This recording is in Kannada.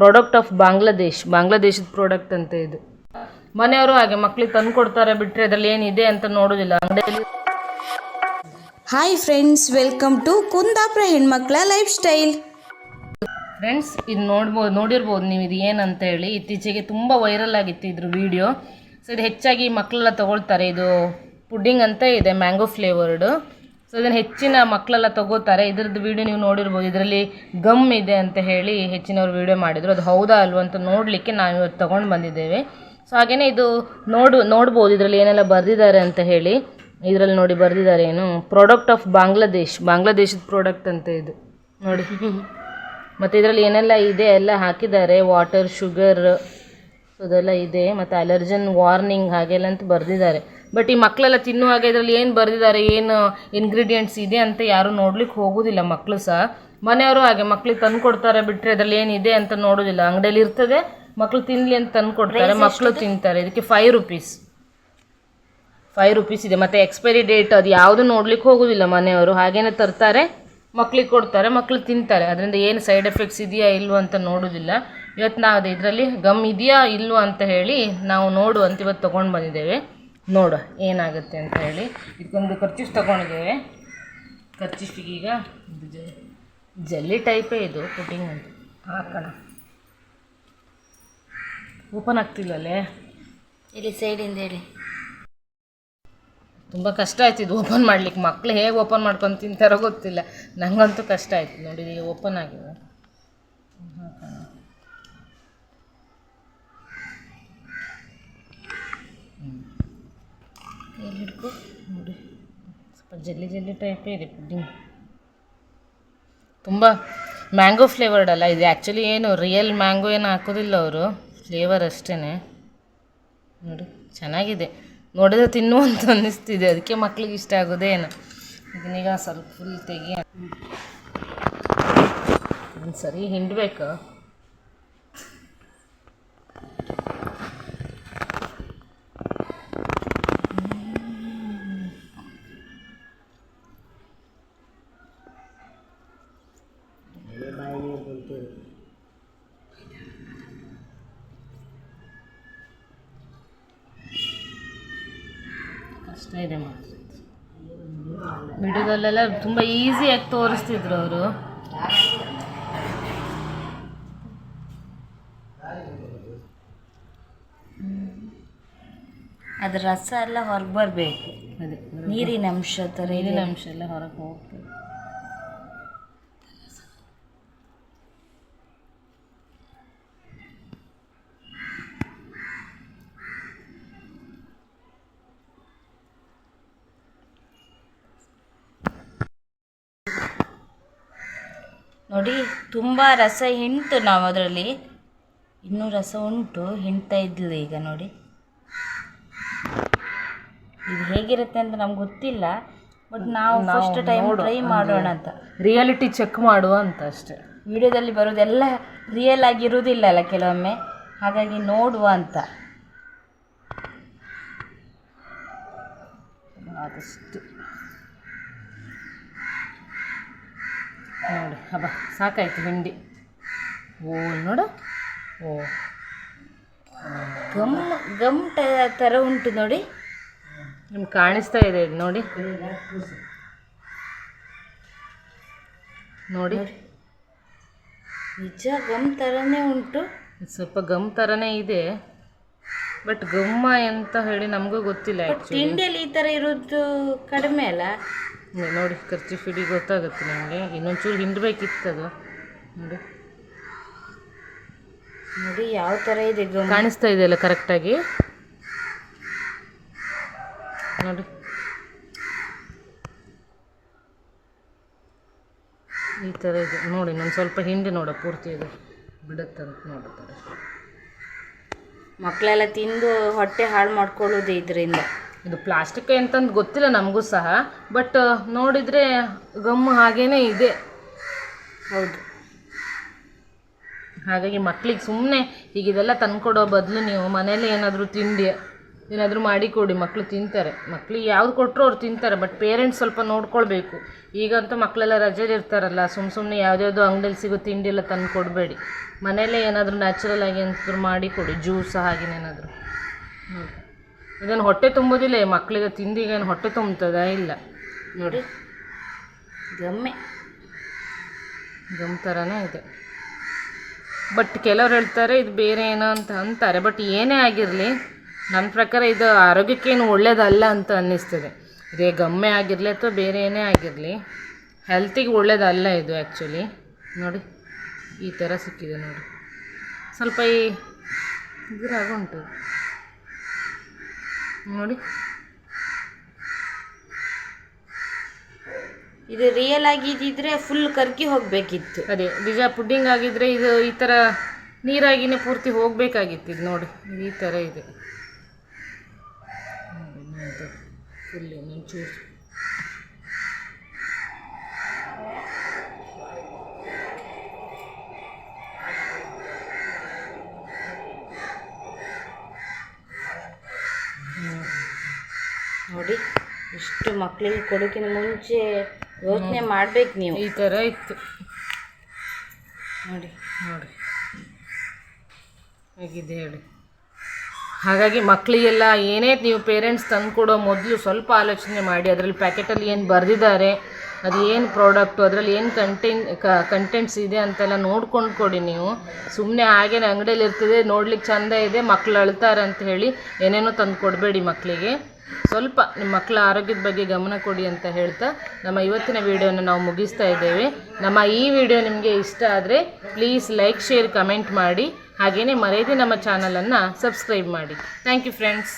ಪ್ರಾಡಕ್ಟ್ ಆಫ್ ಬಾಂಗ್ಲಾದೇಶ್ ಬಾಂಗ್ಲಾದೇಶದ ಪ್ರಾಡಕ್ಟ್ ಅಂತ ಇದು. ಮನೆಯವರು ಹಾಗೆ ಮಕ್ಳಿಗೆ ತಂದು ಕೊಡ್ತಾರೆ ಬಿಟ್ಟರೆ ಅದರಲ್ಲಿ ಏನಿದೆ ಅಂತ ನೋಡೋದಿಲ್ಲ. ಅಂಗಡಿಯಲ್ಲಿ hi friends welcome to Kundapura ಹೆಣ್ಮಕ್ಳ ಲೈಫ್ ಸ್ಟೈಲ್ ಫ್ರೆಂಡ್ಸ್ ಇದು ನೋಡ್ಬೋದು ನೋಡಿರ್ಬೋದು ನೀವು ಇದು ಏನಂತ ಹೇಳಿ. ಇತ್ತೀಚೆಗೆ ತುಂಬ ವೈರಲ್ ಆಗಿತ್ತು ಇದ್ರ ವಿಡಿಯೋ ಸೊ ಇದು ಹೆಚ್ಚಾಗಿ ಮಕ್ಕಳೆಲ್ಲ ತಗೊಳ್ತಾರೆ. ಇದು ಪುಡ್ಡಿಂಗ್ ಅಂತ ಇದೆ ಮ್ಯಾಂಗೋ ಫ್ಲೇವರ್ಡು ಸೊ ಇದನ್ನು ಹೆಚ್ಚಿನ ಮಕ್ಕಳೆಲ್ಲ ತಗೋತಾರೆ. ಇದ್ರದ್ದು ವೀಡಿಯೋ ನೀವು ನೋಡಿರ್ಬೋದು. ಇದರಲ್ಲಿ ಗಮ್ ಇದೆ ಅಂತ ಹೇಳಿ ಹೆಚ್ಚಿನವ್ರು ವೀಡಿಯೋ ಮಾಡಿದರು. ಅದು ಹೌದಾ ಅಲ್ವ ಅಂತ ನೋಡಲಿಕ್ಕೆ ನಾವು ಇವತ್ತು ತೊಗೊಂಡು ಬಂದಿದ್ದೇವೆ. ಸೊ ಹಾಗೆಯೇ ಇದು ನೋಡು, ನೋಡ್ಬೋದು. ಇದರಲ್ಲಿ ಏನೆಲ್ಲ ಬರೆದಿದ್ದಾರೆ ಅಂತ ಹೇಳಿ. ಇದರಲ್ಲಿ ನೋಡಿ ಬರೆದಿದ್ದಾರೆ ಏನು? ಪ್ರಾಡಕ್ಟ್ ಆಫ್ ಬಾಂಗ್ಲಾದೇಶ್ ಬಾಂಗ್ಲಾದೇಶದ ಪ್ರಾಡಕ್ಟ್ ಅಂತ ಇದು. ನೋಡಿ. ಮತ್ತು ಇದರಲ್ಲಿ ಏನೆಲ್ಲ ಇದೆ? ಎಲ್ಲ ಹಾಕಿದ್ದಾರೆ. ವಾಟರ್ ಶುಗರ್ ಅದೆಲ್ಲ ಇದೆ. ಮತ್ತು ಅಲರ್ಜನ್ ವಾರ್ನಿಂಗ್ ಹಾಗೆಲ್ಲ ಅಂತ ಬರೆದಿದ್ದಾರೆ. ಬಟ್ ಈ ಮಕ್ಕಳೆಲ್ಲ ತಿನ್ನುವಾಗ ಇದರಲ್ಲಿ ಏನು ಬರೆದಿದ್ದಾರೆ ಏನು ಇನ್ಗ್ರೀಡಿಯೆಂಟ್ಸ್ ಇದೆ ಅಂತ ಯಾರೂ ನೋಡ್ಲಿಕ್ಕೆ ಹೋಗೋದಿಲ್ಲ ಮಕ್ಕಳು ಸಹ. ಮನೆಯವರು ಹಾಗೆ ಮಕ್ಳಿಗೆ ತಂದು ಕೊಡ್ತಾರೆ ಬಿಟ್ಟರೆ ಅದರಲ್ಲಿ ಏನಿದೆ ಅಂತ ನೋಡೋದಿಲ್ಲ. ಅಂಗಡಿಯಲ್ಲಿ ಇರ್ತದೆ ಮಕ್ಕಳು ತಿನ್ನಲಿ ಅಂತ ತಂದು ಕೊಡ್ತಾರೆ ಮಕ್ಕಳು ತಿಂತಾರೆ. ಇದಕ್ಕೆ ಫೈವ್ ರುಪೀಸ್ ಫೈವ್ ರುಪೀಸ್ ಇದೆ. ಮತ್ತು ಎಕ್ಸ್ಪೈರಿ ಡೇಟ್ ಅದು ಯಾವುದು ನೋಡ್ಲಿಕ್ಕೆ ಹೋಗೋದಿಲ್ಲ ಮನೆಯವರು. ಹಾಗೇನೆ ತರ್ತಾರೆ ಮಕ್ಳಿಗೆ ಕೊಡ್ತಾರೆ ಮಕ್ಳು ತಿಂತಾರೆ. ಅದರಿಂದ ಏನು ಸೈಡ್ ಎಫೆಕ್ಟ್ಸ್ ಇದೆಯಾ ಇಲ್ವೋ ಅಂತ ನೋಡೋದಿಲ್ಲ. ಇವತ್ತು ನಾವು ಅದು ಇದರಲ್ಲಿ ಗಮ್ ಇದೆಯಾ ಇಲ್ವೋ ಅಂತ ಹೇಳಿ ನಾವು ನೋಡು ಅಂತ ಇವತ್ತು ತೊಗೊಂಡು ಬಂದಿದ್ದೇವೆ. ನೋಡು ಏನಾಗುತ್ತೆ ಅಂತ ಹೇಳಿ. ಇದಕ್ಕೊಂದು ಖರ್ಚಿಸ್ ತೊಗೊಂಡಿದ್ದೇವೆ. ಖರ್ಚಿಸ್ಟಿಗೆ ಈಗ ಜಲ್ಲಿ ಟೈಪೇ ಇದು ಪುಟ್ಟಿಂಗ್ ಅಂತ ಹಾಕೋಣ. ಓಪನ್ ಆಗ್ತಿಲ್ಲಲ್ಲೇ ಇಲ್ಲಿ ಸೈಡಿಂದ ಹೇಳಿ. ತುಂಬ ಕಷ್ಟ ಆಯ್ತು ಇದು ಓಪನ್ ಮಾಡ್ಲಿಕ್ಕೆ. ಮಕ್ಳು ಹೇಗೆ ಓಪನ್ ಮಾಡ್ಕೊಂಡು ತಿಂತಾರೋ ಗೊತ್ತಿಲ್ಲ. ನಂಗಂತೂ ಕಷ್ಟ ಆಯ್ತು ನೋಡಿ ಓಪನ್ ಆಗಿದೆ. ಕೈಯಲ್ಲಿ ಹಿಡ್ಕೊ. ನೋಡಿ, ಸ್ವಲ್ಪ ಜಲ್ಲಿ ಜಲ್ಲಿ ಟೈಪೇ ಇದೆ ಪುಡ್ಡಿಂಗ್ ತುಂಬ ಮ್ಯಾಂಗೋ ಫ್ಲೇವರ್ಡ್ ಅಲ್ಲ, ಇದು ಆ್ಯಕ್ಚುಲಿ ಏನು ರಿಯಲ್ ಮ್ಯಾಂಗೋ ಏನು ಹಾಕೋದಿಲ್ಲ ಅವರು. ಫ್ಲೇವರ್ ಅಷ್ಟೇ ನೋಡಿ, ಚೆನ್ನಾಗಿದೆ. ನೋಡಿದ್ರೆ ತಿನ್ನುವಂತ ಅನ್ನಿಸ್ತಿದೆ. ಅದಕ್ಕೆ ಮಕ್ಳಿಗೆ ಇಷ್ಟ ಆಗೋದೇನು ಇದನ್ನೀಗ ಸ್ವಲ್ಪ ಫುಲ್ ತೆಗಿ. ಒಂದು ಸರಿ ಹಿಂಡ್ಬೇಕು. ಇದೆ ವಿಡಿಯೋದಲ್ಲೆಲ್ಲ ತುಂಬ ಈಸಿಯಾಗಿ ತೋರಿಸ್ತಿದ್ರು ಅವರು. ಅದ್ರ ರಸ ಎಲ್ಲ ಹೊರಗೆ ಬರಬೇಕು. ಅದೇ ನೀರಿನ ಅಂಶ ಥರ ನೀರಿನ ಅಂಶ ಎಲ್ಲ ಹೊರಗೆ ಹೋಗ್ತದೆ. ನೋಡಿ ತುಂಬ ರಸ ಹಿಂಟು ನಾವು ಅದರಲ್ಲಿ ಇನ್ನೂ ರಸ ಉಂಟು ಹಿಂಡ್ತಾ ಇದ್ದಿಲ್ಲ ಈಗ ನೋಡಿ. ಇದು ಹೇಗಿರುತ್ತೆ ಅಂತ ನಮ್ಗೆ ಗೊತ್ತಿಲ್ಲ ಬಟ್ ನಾವು ಫಸ್ಟ್ ಟೈಮ್ ಟ್ರೈ ಮಾಡೋಣ ಅಂತ. ರಿಯಾಲಿಟಿ ಚೆಕ್ ಮಾಡುವ ಅಂತ ಅಷ್ಟೇ. ವಿಡಿಯೋದಲ್ಲಿ ಬರೋದೆಲ್ಲ ರಿಯಲ್ ಆಗಿರುವುದಿಲ್ಲ ಅಲ್ಲ ಕೆಲವೊಮ್ಮೆ. ಹಾಗಾಗಿ ನೋಡುವ ಅಂತ. ಆದಷ್ಟು ಹಬ್ಬ. ಸಾಕಾಯ್ತು ಹಿಂಡಿ. ಓ ನೋಡು. ಓ. ಗಮ್ ಗಮ್ ಥರ ಉಂಟು ನೋಡಿ. ನಿಮ್ಗೆ ಕಾಣಿಸ್ತಾ ಇದೆ ಇದು ನೋಡಿ. ನೋಡಿ. ನಿಜ ಗಮ್ ಥರನೇ ಉಂಟು. ಸ್ವಲ್ಪ ಗಮ್ ಥರನೇ ಇದೆ. ಬಟ್ ಗಮ್ಮ ಅಂತ ಹೇಳಿ ನಮಗೂ ಗೊತ್ತಿಲ್ಲ ತಿಂಡಿಯಲ್ಲಿ ಈ ಥರ ಇರೋದು ಕಡಿಮೆ ಅಲ್ಲ? ನೋಡಿ ಖರ್ಚು ಫಿಡಿ ಗೊತ್ತಾಗುತ್ತೆ ನಿಮಗೆ. ಇನ್ನೊಂಚೂರು ಹಿಂಡಬೇಕಿತ್ತು ಅದು. ನೋಡಿ. ನೋಡಿ ಯಾವ ಥರ ಇದೆ ಕಾಣಿಸ್ತಾ ಇದೆಯಲ್ಲ ಕರೆಕ್ಟಾಗಿ? ನೋಡಿ. ಈ ಥರ ಇದೆ. ನೋಡಿ ನಾನು ಸ್ವಲ್ಪ ಹಿಂದೆ ನೋಡ ಪೂರ್ತಿ ಇದೆ ಬಿಡುತ್ತಂತ ನೋಡುತ್ತಾರೆ ಮಕ್ಕಳೆಲ್ಲ ತಿಂದು ಹೊಟ್ಟೆ ಹಾಳು ಮಾಡ್ಕೊಳ್ಳೋದು ಇದರಿಂದ. ಇದು ಪ್ಲಾಸ್ಟಿಕ್ ಎಂತಂದು ಗೊತ್ತಿಲ್ಲ ನಮಗೂ ಸಹ ಬಟ್ ನೋಡಿದರೆ ಗಮ್ ಹಾಗೇ ಇದೆ. ಹೌದು. ಹಾಗಾಗಿ ಮಕ್ಳಿಗೆ ಸುಮ್ಮನೆ ಈಗ ಇದೆಲ್ಲ ತಂದ್ಕೊಡೋ ಬದಲು ನೀವು ಮನೇಲಿ ಏನಾದರೂ ತಿಂಡಿ, ಏನಾದರೂ ಮಾಡಿ ಕೊಡಿ ಮಕ್ಕಳು ತಿಂತಾರೆ. ಮಕ್ಳಿಗೆ ಯಾವ್ದು ಕೊಟ್ಟರು ಅವ್ರು ತಿಂತಾರೆ ಬಟ್ ಪೇರೆಂಟ್ಸ್ ಸ್ವಲ್ಪ ನೋಡ್ಕೊಳ್ಬೇಕು. ಈಗಂತೂ ಮಕ್ಕಳೆಲ್ಲ ರಜೆಲಿ ಇರ್ತಾರಲ್ಲ ಸುಮ್ಮ ಸುಮ್ಮನೆ ಯಾವುದ್ಯಾವುದೋ ಅಂಗಡಿಯಲ್ಲಿ ಸಿಗೋ ತಿಂಡಿ ಎಲ್ಲ ತಂದು ಕೊಡಬೇಡಿ. ಮನೆಯಲ್ಲೇ ಏನಾದರೂ ನ್ಯಾಚುರಲ್ ಆಗಿ ಏನಾದರೂ ಮಾಡಿ ಕೊಡಿ ಜ್ಯೂಸ್ ಹಾಗೇನೇನಾದರೂ ನೋಡಿ ಇದನ್ನು ಹೊಟ್ಟೆ ತುಂಬೋದಿಲ್ಲ ಈ ಮಕ್ಕಳಿಗೆ ತಿಂದಿಗೇನು ಹೊಟ್ಟೆ ತುಂಬ್ತದ ಇಲ್ಲ. ನೋಡಿ. ಗಮ್ಮೆ. ಗಮ್ ಥರನೇ ಇದೆ. ಬಟ್ ಕೆಲವ್ರು ಹೇಳ್ತಾರೆ ಇದು ಬೇರೆ ಏನೋ ಅಂತ ಅಂತಾರೆ. ಬಟ್ ಏನೇ ಆಗಿರಲಿ ನನ್ನ ಪ್ರಕಾರ ಇದು ಆರೋಗ್ಯಕ್ಕೇನು ಒಳ್ಳೇದಲ್ಲ ಅಂತ ಅನ್ನಿಸ್ತದೆ. ಇದೇ ಗಮ್ಮೆ ಆಗಿರಲಿ ಅಥವಾ ಬೇರೆ ಏನೇ ಆಗಿರಲಿ ಹೆಲ್ತಿಗೆ ಒಳ್ಳೇದಲ್ಲ ಇದು ಆ್ಯಕ್ಚುಲಿ ನೋಡಿ ಈ ಥರ ಸಿಕ್ಕಿದೆ ನೋಡಿ. ಸ್ವಲ್ಪ ಈ ಇದ್ರಾಗುಂಟು ನೋಡಿ. ಇದು ರಿಯಲ್ ಆಗಿ ಇದ್ದಿದ್ರೆ ಫುಲ್ ಕರ್ಕಿ ಹೋಗಬೇಕಿತ್ತು. ಅದೇ ನಿಜ ಪುಡ್ಡಿಂಗ್ ಆಗಿದ್ರೆ ಇದು ಈ ಥರ ನೀರಾಗಿನೇ ಪೂರ್ತಿ ಹೋಗಬೇಕಾಗಿತ್ತು ಇದು ನೋಡಿ. ಈ ಥರ ಇದೆ. ಫುಲ್ ಒಂಚೂರು ನೋಡಿ. ಇಷ್ಟು ಮಕ್ಕಳಿಗೆ ಕೊಡೋಕ್ಕಿಂತ ಮುಂಚೆ ಯೋಚನೆ ಮಾಡ್ಬೇಕು ನೀವು. ಈ ಥರ ಇತ್ತು. ನೋಡಿ. ನೋಡಿ. ಹೇಗಿದೆ ಹೇಳಿ. ಹಾಗಾಗಿ ಮಕ್ಕಳಿಗೆಲ್ಲ ಏನೇ ನೀವು ಪೇರೆಂಟ್ಸ್ ತಂದುಕೊಡೋ ಮೊದಲು ಸ್ವಲ್ಪ ಆಲೋಚನೆ ಮಾಡಿ. ಅದರಲ್ಲಿ ಪ್ಯಾಕೆಟಲ್ಲಿ ಏನು ಬರೆದಿದ್ದಾರೆ ಅದು ಏನು ಪ್ರಾಡಕ್ಟು ಅದರಲ್ಲಿ ಏನು ಕಂಟೆಂಟ್ ಕಂಟೆಂಟ್ಸ್ ಇದೆ ಅಂತೆಲ್ಲ ನೋಡ್ಕೊಂಡು ಕೊಡಿ ನೀವು. ಸುಮ್ಮನೆ ಹಾಗೇನೆ ಅಂಗಡಿಯಲ್ಲಿ ಇರ್ತದೆ ನೋಡ್ಲಿಕ್ಕೆ ಚಂದ ಇದೆ ಮಕ್ಳು ಅಳ್ತಾರೆ ಅಂತ ಹೇಳಿ ಏನೇನೋ ತಂದು ಕೊಡಬೇಡಿ ಮಕ್ಕಳಿಗೆ ಸ್ವಲ್ಪ ನಿಮ್ಮ ಮಕ್ಕಳ ಆರೋಗ್ಯದ ಬಗ್ಗೆ ಗಮನ ಕೊಡಿ ಅಂತ ಹೇಳ್ತಾ ನಮ್ಮ ಇವತ್ತಿನ ವಿಡಿಯೋನ ನಾವು ಮುಗಿಸ್ತಾ ಇದ್ದೇವೆ. ನಮ್ಮ ಈ ವಿಡಿಯೋ ನಿಮಗೆ ಇಷ್ಟ ಆದರೆ ಪ್ಲೀಸ್ ಲೈಕ್ ಶೇರ್ ಕಮೆಂಟ್ ಮಾಡಿ. ಹಾಗೆಯೇ ಮರೆಯದೆ ನಮ್ಮ ಚಾನಲನ್ನು ಸಬ್ಸ್ಕ್ರೈಬ್ ಮಾಡಿ. Thank you friends